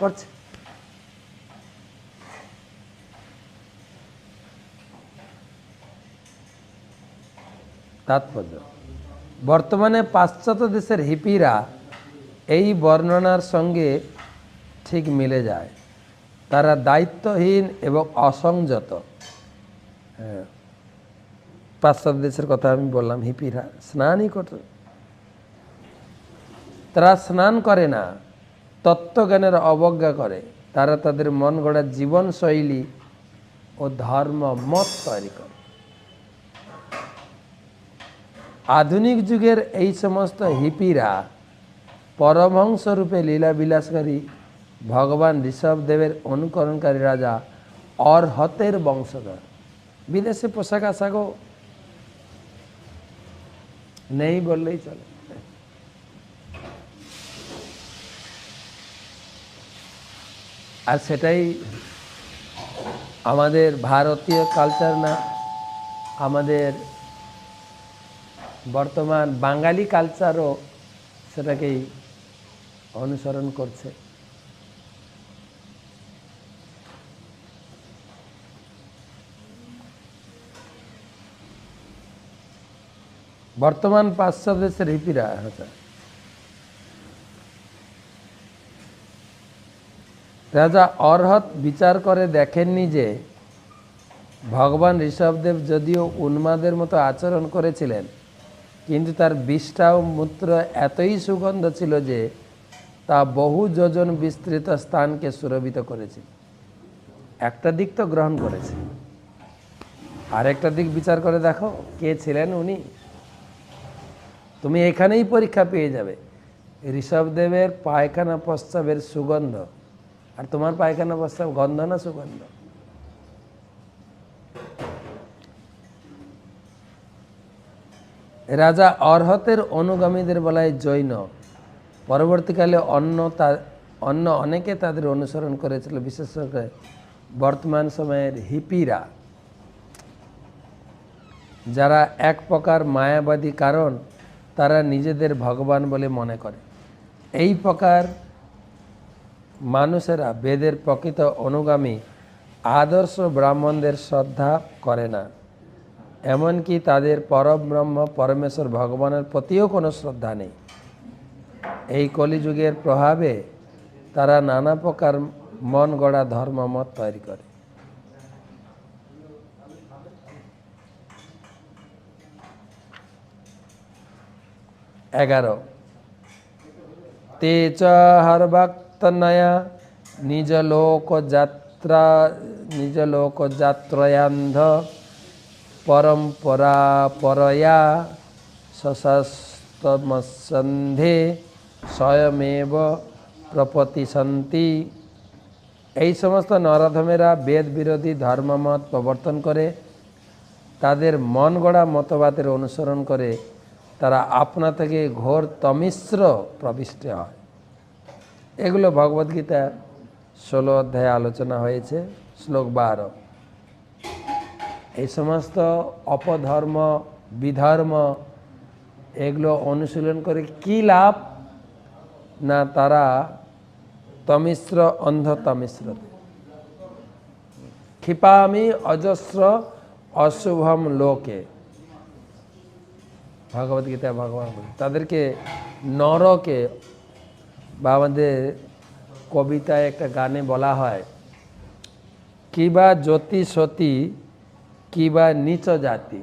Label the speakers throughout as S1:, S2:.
S1: করছে তাৎপর্য বর্তমানে পাশ্চাত্য দেশের হিপিরা এই বর্ণনার সঙ্গে ঠিক মিলে যায় তারা দায়িত্বহীন এবং অসংযত হ্যাঁ। পাশ্চাত্য দেশের কথা আমি বললাম হিপিরা স্নানই করত তারা স্নান করে না তত্ত্বজ্ঞানের অবজ্ঞা করে তারা তাদের মন গড়া জীবনশৈলী ও ধর্ম মত তৈরি করে আধুনিক যুগের এই সমস্ত হিপিরা পরমহংসরূপে লীলাবিলাসকারী ভগবান ঋষভ দেবের অনুকরণকারী রাজা অর্হতের বংশধর বিদেশে পোশাক আশাকও নেই বললেই চলে আর সেটাই আমাদের ভারতীয় কালচার না আমাদের বর্তমান বাঙালি কালচারও সেটাকেই অনুসরণ করছে বর্তমান পাশ্চাত্য দেশের হিপিরা হ্যাঁ আচ্ছা। রাজা অর্হত বিচার করে দেখেননি যে ভগবান ঋষভদেব যদিও উন্মাদের মতো আচরণ করেছিলেন কিন্তু তার বিষ্ঠা ও মূত্র এতই সুগন্ধ ছিল যে তা বহু যোজন বিস্তৃত স্থানকে সুরভিত করেছে একটা দিক তো গ্রহণ করেছে আরেকটা দিক বিচার করে দেখো কে ছিলেন উনি তুমি এখানেই পরীক্ষা পেয়ে যাবে ঋষভদেবের পায়খানা প্রস্তাবের সুগন্ধ আর তোমার পায়খানা প্রস্তাব গন্ধ না সুগন্ধ রাজা অর্হতের অনুগামীদের বলায় জৈন পরবর্তীকালে অন্য তার অন্য অনেকে তাদের অনুসরণ করেছিল বিশেষ করে বর্তমান সময়ের হিপিরা যারা এক প্রকার মায়াবাদী কারণ তারা নিজেদের ভগবান বলে মনে করে এই প্রকার মানুষেরা বেদের প্রকৃত অনুগামী আদর্শ ব্রাহ্মণদের শ্রদ্ধা করে না এমনকি তাদের পরব্রহ্ম পরমেশ্বর ভগবানের প্রতিও কোনো শ্রদ্ধা নেই এই কলিযুগের প্রভাবে তারা নানা প্রকার মন গড়া ধর্মমত তৈরি করে এগারো তে চ হর ভক্ত তন্নয়া নিজলোকযাত্রা নিজলোকযাত্রয়ান্ধ পরম্পরা পরয়া সশস্তমসন্ধে স্বয়মেব প্রপতিসন্তি এই সমস্ত নরধমেরা বেদ বিরোধী ধর্মমত প্রবর্তন করে তাদের মন গড়া মতবাদের অনুসরণ করে তারা আপনা থেকে ঘোর তমিশ্র প্রবিষ্ট হয় এগুলো ভগবদ্গীতার ষোলো অধ্যায়ে আলোচনা হয়েছে শ্লোক বারো এই সমস্ত অপধর্ম বিধর্ম এগুলো অনুশীলন করে কি লাভ না তারা তমিশ্র অন্ধ তমিশ্র ক্ষিপামি অজস্র অশুভম লোকে ভগবদ্গীতা ভগবান তাদেরকে নরকে বা আমাদের কবিতায় একটা গানে বলা হয় কিবা জ্যোতি সতী কিবা নিচ জাতি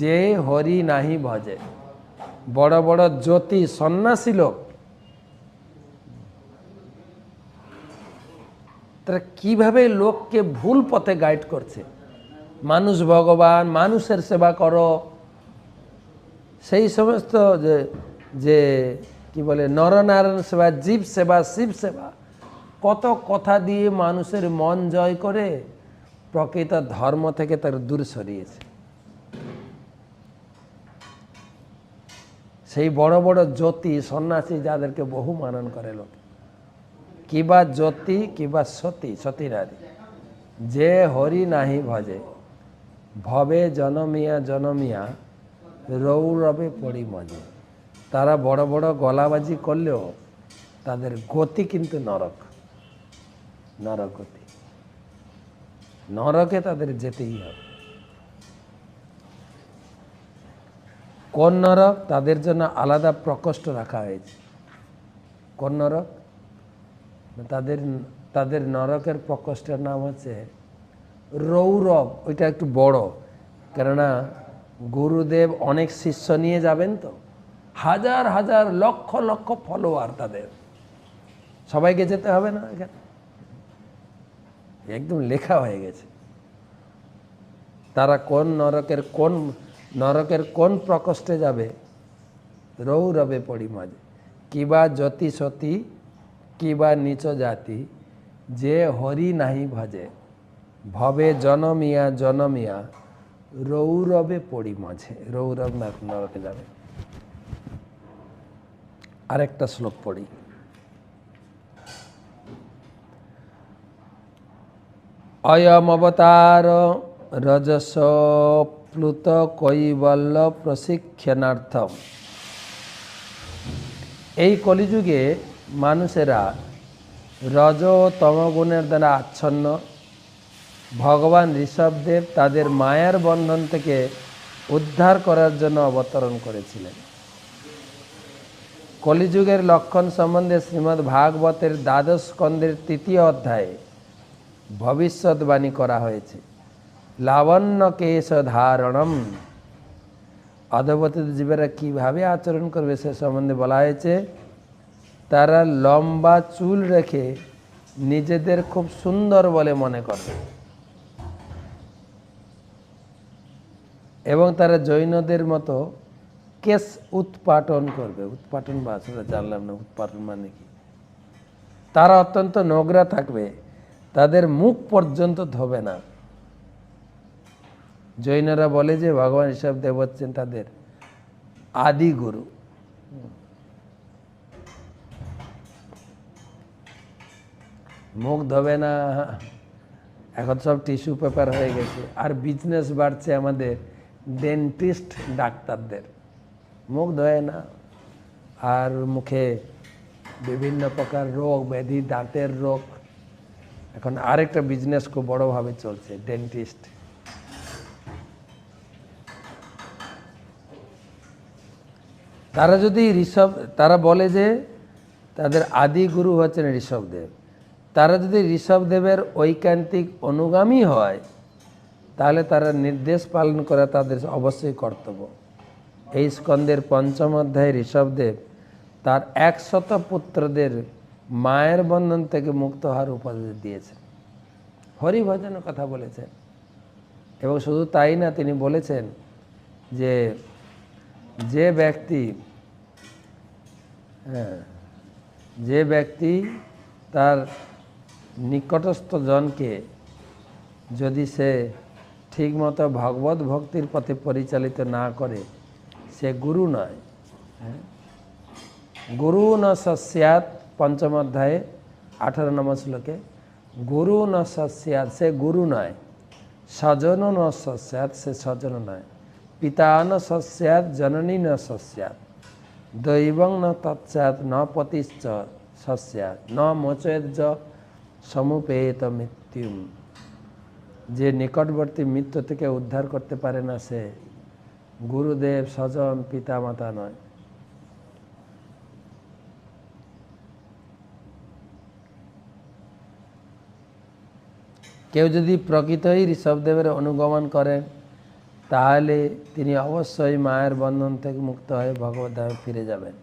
S1: যে হরি নাহি ভজে বড় বড় জ্যোতি সন্ন্যাসী লোক তারা কিভাবে লোককে ভুল পথে গাইড করছে মানুষ ভগবান মানুষের সেবা করো সেই সমস্ত যে কি বলে নরনারায়ণ সেবা জীব সেবা শিব সেবা কত কথা দিয়ে মানুষের মন জয় করে প্রকৃত ধর্ম থেকে তার দূর সরিয়েছে সেই বড় বড় জ্যোতি সন্ন্যাসী যাদেরকে বহু মানন করে লোক কিবা জ্যোতি কিবা সতী নারী যে হরি নাহি ভজে ভবে জনমিয়া জনমিয়া রৌরবে পড়ি মজে তারা বড় বড় গলাবাজি করলেও তাদের গতি কিন্তু নরক নরক গতি নরকে তাদের যেতেই হবে কোন নরক তাদের জন্য আলাদা প্রকোষ্ঠ রাখা হয়েছে কোন নরক তাদের তাদের নরকের প্রকোষ্ঠের নাম হচ্ছে রৌরব ওইটা একটু বড় কেননা গুরুদেব অনেক শিষ্য নিয়ে যাবেন তো হাজার হাজার লক্ষ লক্ষ ফলোয়ার তাদের সবাইকে যেতে হবে না এখানে একদম লেখা হয়ে গেছে তারা কোন নরকের কোন নরকের কোন প্রকোষ্ঠে যাবে রৌরবে পড়ি মাঝে কিবা জ্যোতি সতী কিবা নিচ জাতি যে হরি নাহি ভজে ভবে জনমিয়া জনমিয়া রৌরবে পড়ি মাঝে রৌরব নরকে যাবে আরেকটা শ্লোক পড়ি অবতার রজস প্লুত কৈবল্য প্রশিক্ষণার্থম এই কলিযুগে মানুষেরা রজ ও তমগুণের দ্বারা আচ্ছন্ন ভগবান ঋষভদেব তাদের মায়ার বন্ধন থেকে উদ্ধার করার জন্য অবতরণ করেছিলেন কলিযুগের লক্ষণ সম্বন্ধে শ্রীমদ্ ভাগবতের দ্বাদশ স্কন্ধের তৃতীয় অধ্যায়ে ভবিষ্যৎবাণী করা হয়েছে লাবণ্য কেশ ধারণম অধবতীত জীবেরা কীভাবে আচরণ করবে সে সম্বন্ধে বলা হয়েছে তারা লম্বা চুল রেখে নিজেদের খুব সুন্দর বলে মনে করে এবং তারা জৈনদের মতো কেস উৎপাটন করবে উৎপাটন বা সেটা জানলাম না উৎপাটন মানে কি তারা অত্যন্ত নোংরা থাকবে তাদের মুখ পর্যন্ত ধোবে না জৈনরা বলে যে ভগবান হিসাব দেব হচ্ছেন তাদের আদি গুরু মুখ ধোবে না এখন সব টিস্যু পেপার হয়ে গেছে আর বিজনেস বাড়ছে আমাদের ডেন্টিস্ট ডাক্তারদের মুখ ধোয় না আর মুখে বিভিন্ন প্রকার রোগ ব্যাধি দাঁতের রোগ এখন আরেকটা বিজনেস খুব বড়োভাবে চলছে ডেন্টিস্ট তারা যদি ঋষভ তারা বলে যে তাদের আদি গুরু হচ্ছেন ঋষভদেব তারা যদি ঋষভদেবের ঐকান্তিক অনুগামী হয় তাহলে তারা নির্দেশ পালন করা তাদের অবশ্যই কর্তব্য এই স্কন্দের পঞ্চম অধ্যায় ঋষভদেব তার একশত পুত্রদের মায়ের বন্ধন থেকে মুক্ত হওয়ার উপদেশ দিয়েছেন হরিভজনের কথা বলেছেন এবং শুধু তাই না তিনি বলেছেন যে যে ব্যক্তি হ্যাঁ যে ব্যক্তি তার নিকটস্থ জনকে যদি সে ঠিকমতো ভগবত ভক্তির পথে পরিচালিত না করে সে গুরু নয় হ্যাঁ? গুরু ন সস্যাত পঞ্চম অধ্যায়ে আঠারো নম্বর শ্লোকে গুরু ন সস্যাত সে গুরু নয় স্বজন ন সস্যাত সে স্বজন নয় পিতা ন সস্যাত জননী ন সস্যাত দৈবং ন তৎসাত ন পতিশ্চ সস্যাত ন য সমুপেত মৃত্যুম যে নিকটবর্তী মৃত্যু থেকে উদ্ধার করতে পারে না সে গুরুদেব স্বজন পিতামাতা নয় কেউ যদি প্রকৃতই ঋষভদেবের অনুগমন করেন তাহলে তিনি অবশ্যই মায়ের বন্ধন থেকে মুক্ত হয়ে ভগবদ্ধামে ফিরে যাবেন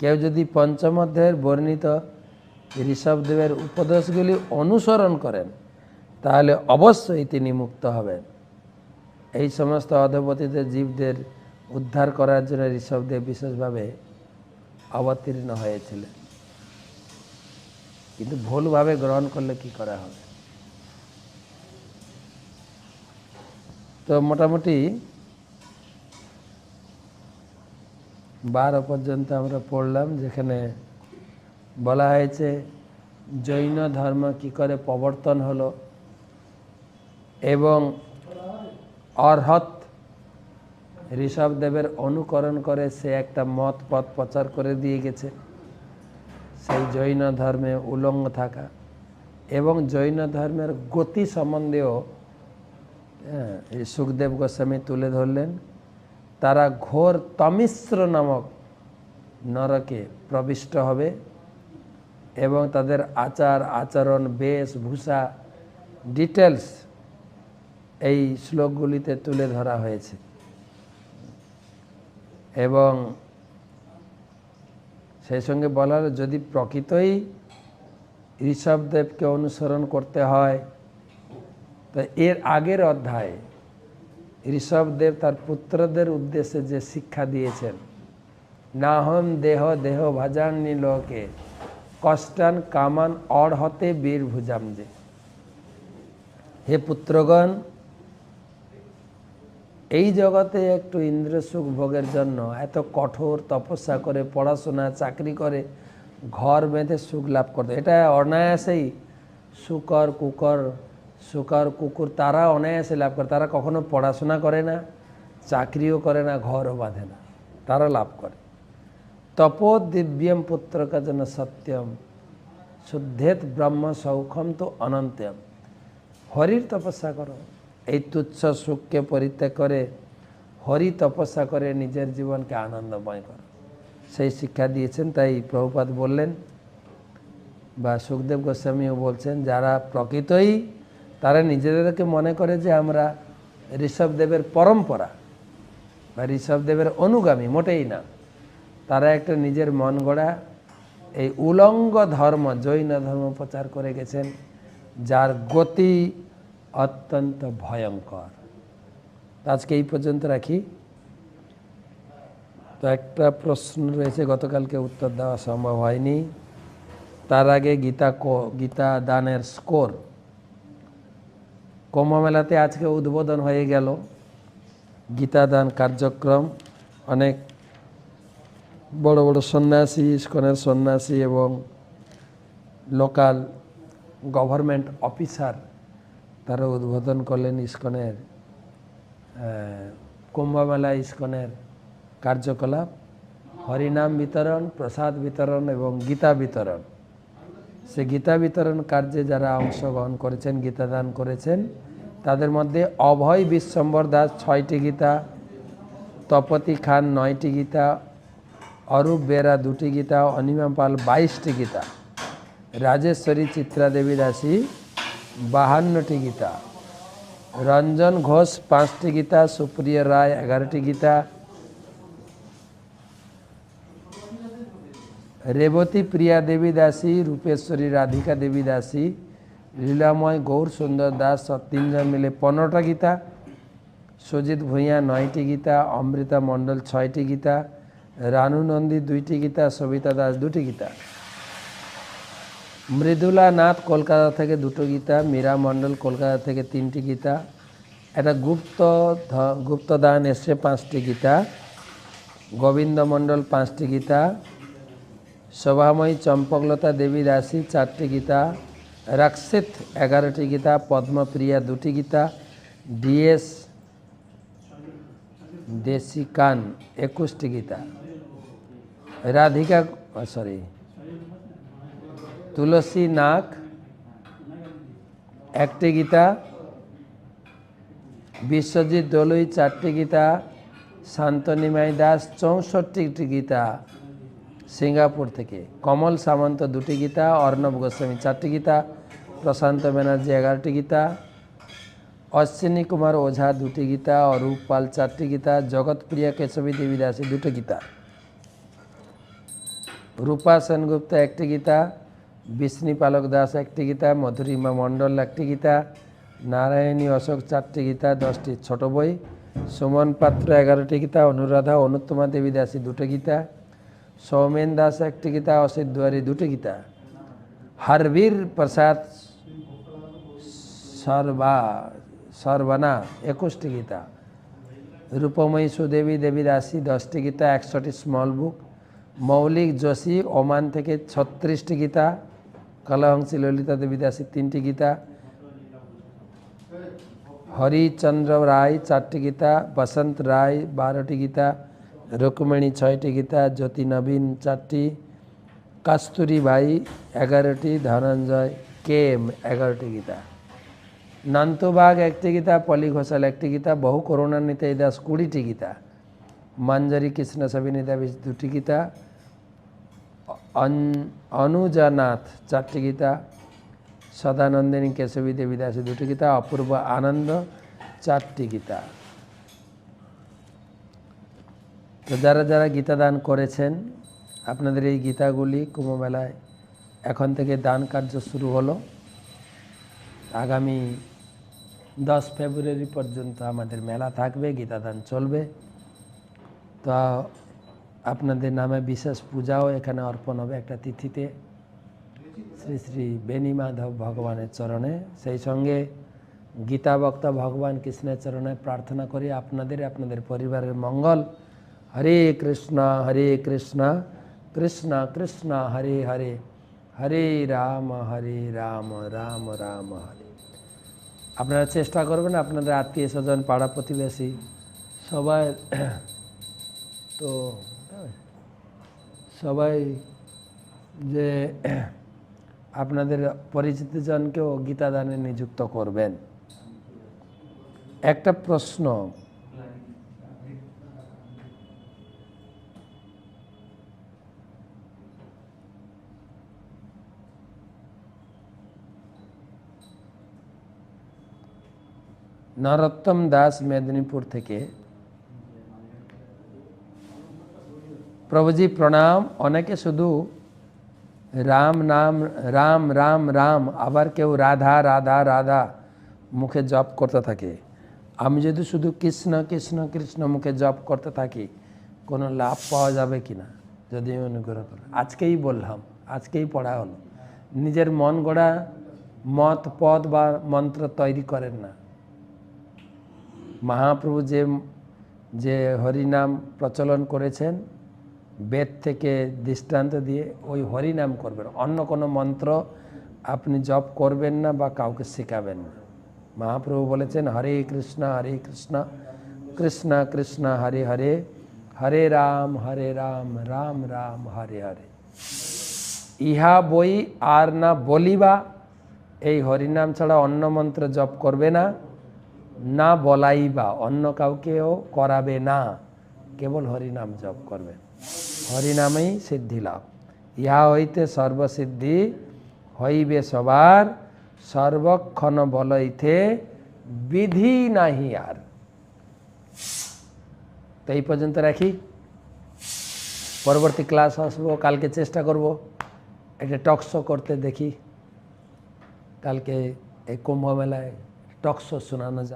S1: কেউ যদি পঞ্চমধ্যের বর্ণিত ঋষভদেবের উপদেশগুলি অনুসরণ করেন তাহলে অবশ্যই তিনি মুক্ত হবেন এই সমস্ত অধপতিদের জীবদের উদ্ধার করার জন্য ঋষভদেব বিশেষভাবে অবতীর্ণ হয়েছিলেন কিন্তু ভুলভাবে গ্রহণ করলে কি করা হবে তো মোটামুটি বারো পর্যন্ত আমরা পড়লাম যেখানে বলা হয়েছে জৈন ধর্ম কি করে প্রবর্তন হলো এবং অর্হত ঋষভদেবের অনুকরণ করে সে একটা মত পথ প্রচার করে দিয়ে গেছে সেই জৈন ধর্মে উলঙ্গ থাকা এবং জৈন ধর্মের গতি সম্বন্ধেও সুখদেব গোস্বামী তুলে ধরলেন তারা ঘোর তমিশ্র নামক নরকে প্রবিষ্ট হবে এবং তাদের আচার আচরণ বেশভূষা ডিটেলস এই শ্লোকগুলিতে তুলে ধরা হয়েছে এবং সেই সঙ্গে বলার যদি প্রকৃতই ঋষভদেবকে অনুসরণ করতে হয় তো এর আগের অধ্যায়ে ঋষভদেব তার পুত্রদের উদ্দেশ্যে যে শিক্ষা দিয়েছেন হন দেহ দেহ ভাজান লোকে কষ্টান কামান অর হতে বীর ভুজাম যে হে পুত্রগণ এই জগতে একটু ইন্দ্রসুখ ভোগের জন্য এত কঠোর তপস্যা করে পড়াশোনা চাকরি করে ঘর বেঁধে সুখ লাভ করতে এটা অনায়াসেই সুকর কুকর সুকর কুকুর তারা অনায়াসে লাভ করে তারা কখনো পড়াশোনা করে না চাকরিও করে না ঘরও বাঁধে না তারা লাভ করে তপ দিব্যম পুত্রকার জন্য সত্যম শুদ্ধেত ব্রহ্ম সৌখম তো অনন্তম হরির তপস্যা করো এই তুচ্ছ সুখকে পরিত্যাগ করে হরি তপস্যা করে নিজের জীবনকে আনন্দময় কর সেই শিক্ষা দিয়েছেন তাই প্রভুপাত বললেন বা সুখদেব গোস্বামীও বলছেন যারা প্রকৃতই তারা নিজেদেরকে মনে করে যে আমরা ঋষভদেবের পরম্পরা বা ঋষভদেবের অনুগামী মোটেই না তারা একটা নিজের মন গড়া এই উলঙ্গ ধর্ম জৈন ধর্ম প্রচার করে গেছেন যার গতি অত্যন্ত ভয়ঙ্কর আজকে এই পর্যন্ত রাখি তো একটা প্রশ্ন রয়েছে গতকালকে উত্তর দেওয়া সম্ভব হয়নি তার আগে গীতা গীতা দানের স্কোর কুম্ভমেলাতে আজকে উদ্বোধন হয়ে গেল গীতা দান কার্যক্রম অনেক বড় বড় সন্ন্যাসী ইস্কনের সন্ন্যাসী এবং লোকাল গভর্নমেন্ট অফিসার তারা উদ্বোধন করলেন ইস্কনের কুম্ভমেলা ইস্কনের কার্যকলাপ হরিনাম বিতরণ প্রসাদ বিতরণ এবং গীতা বিতরণ সে গীতা বিতরণ কার্যে যারা অংশগ্রহণ করেছেন গীতা দান করেছেন তাদের মধ্যে অভয় বিশ্বম্বর দাস ছয়টি গীতা তপতি খান নয়টি গীতা অরূপ বেরা দুটি গীতা অনিমা পাল বাইশটি গীতা রাজেশ্বরী চিত্রা দাসী বাহান্নটি গীতা রঞ্জন ঘোষ পাঁচটি গীতা সুপ্রিয়া রায় এগারোটি গীতা রেবতী প্রিয়া দেবী দাসী রূপেশ্বরী রাধিকা দেবী দাসী লীলাময় গৌর সুন্দর দাস তিনজন মিলে পনেরোটা গীতা সজিত ভূঁইয়া নয়টি গীতা অমৃতা মণ্ডল ছয়টি গীতা রানু নন্দী দুইটি গীতা সবিতা দাস দুটি গীতা মৃদুলা নাথ কলকাতা থেকে দুটো গীতা মীরা মণ্ডল কলকাতা থেকে তিনটি গীতা এটা গুপ্ত গুপ্তদান এসছে পাঁচটি গীতা গোবিন্দ মণ্ডল পাঁচটি গীতা শোভাময়ী চম্পকলতা দেবী দাসী চারটি গীতা রাক্সিত এগারোটি গীতা পদ্মপ্রিয়া দুটি গীতা ডিএস দেশি কান একুশটি গীতা রাধিকা সরি তুলসী নাক একটি গীতা বিশ্বজিৎ দলুই চারটি গীতা শান্তনিমাই দাস চৌষট্টি গীতা সিঙ্গাপুর থেকে কমল সামন্ত দুটি গীতা অর্ণব গোস্বামী চারটি গীতা প্রশান্ত ব্যানার্জি এগারোটি গীতা অশ্বিনী কুমার ওঝা দুটি গীতা অরূপ পাল চারটি গীতা জগৎপ্রিয়া কেশবী দেবী দাসী দুটি গীতা রূপা সেনগুপ্তা একটি গীতা বিষ্ণী পালক দাস একটি গীতা মধুরিমা মণ্ডল একটি গীতা নারায়ণী অশোক চারটি গীতা দশটি ছোট বই সুমন পাত্র এগারোটি গীতা অনুরাধা অনুত্তমা দেবী দাসী দুটো গীতা সৌমেন দাস একটি গীতা অসিত দুয়ারি দুটো গীতা হরবীর প্রসাদ সর্বা সর্বনা একুশটি গীতা রূপময়ী সুদেবী দেবী দাসী দশটি গীতা একশোটি স্মল বুক মৌলিক যোশী ওমান থেকে ছত্রিশটি গীতা কলাহংসী ললিতা দেবী দাসী তিনটি গীতা হরিচন্দ্র রায় চারটি গীতা বসন্ত রায় বারোটি গীতা রুকমণি ছয়টি গীতা জ্যোতি নবীন চারটি কাস্তুরি ভাই এগারোটি ধনঞ্জয় কে এম এগারোটি গীতা নন্তবাগ একটি গীতা পলি ঘোষাল একটি গীতা বহু করুণান্বিতা দাস কুড়িটি গীতা মঞ্জরি কৃষ্ণ সবিনী দেবী দুটি গীতা অনুজানাথ চারটি গীতা সদানন্দিনী কেশবী দেবী দাসী দুটি গীতা অপূর্ব আনন্দ চারটি গীতা তো যারা যারা গীতা দান করেছেন আপনাদের এই গীতাগুলি কুম্ভমেলায় এখন থেকে দান কার্য শুরু হলো আগামী দশ ফেব্রুয়ারি পর্যন্ত আমাদের মেলা থাকবে গীতা দান চলবে তা আপনাদের নামে বিশেষ পূজাও এখানে অর্পণ হবে একটা তিথিতে শ্রী শ্রী বেণী মাধব ভগবানের চরণে সেই সঙ্গে গীতা বক্তা ভগবান কৃষ্ণের চরণে প্রার্থনা করি আপনাদের আপনাদের পরিবারের মঙ্গল হরে কৃষ্ণ হরে কৃষ্ণ কৃষ্ণ কৃষ্ণ হরে হরে হরে রাম হরে রাম রাম রাম হরে আপনারা চেষ্টা করবেন আপনাদের আত্মীয় স্বজন পাড়া প্রতিবেশী সবার তো সবাই যে আপনাদের গীতা গীতাদানে নিযুক্ত করবেন একটা প্রশ্ন নরোত্তম দাস মেদিনীপুর থেকে প্রভুজি প্রণাম অনেকে শুধু রাম নাম রাম রাম রাম আবার কেউ রাধা রাধা রাধা মুখে জপ করতে থাকে আমি যদি শুধু কৃষ্ণ কৃষ্ণ কৃষ্ণ মুখে জপ করতে থাকি কোনো লাভ পাওয়া যাবে কি না যদি অনুগ্রহ করে আজকেই বললাম আজকেই পড়া হলো নিজের মন গড়া মত পদ বা মন্ত্র তৈরি করেন না মহাপ্রভু যে যে হরিনাম প্রচলন করেছেন বেদ থেকে দৃষ্টান্ত দিয়ে ওই হরিনাম করবেন অন্য কোনো মন্ত্র আপনি জপ করবেন না বা কাউকে শেখাবেন না মহাপ্রভু বলেছেন হরে কৃষ্ণ হরে কৃষ্ণ কৃষ্ণ কৃষ্ণ হরে হরে হরে রাম হরে রাম রাম রাম হরে হরে ইহা বই আর না বলিবা এই হরিনাম ছাড়া অন্য মন্ত্র জপ করবে না না বলাইবা অন্য কাউকেও করাবে না কেবল হরিনাম জপ করবেন হরিনামেই সিদ্ধি লাভ ইহা হইতে সর্বসিদ্ধি হইবে সবার সর্বক্ষণ বলইতে বিধি নাহি আর তো এই পর্যন্ত রাখি পরবর্তী ক্লাস আসবো কালকে চেষ্টা করব এটা টকশো করতে দেখি কালকে এই কুম্ভ মেলায় টকশো শোনানো যায়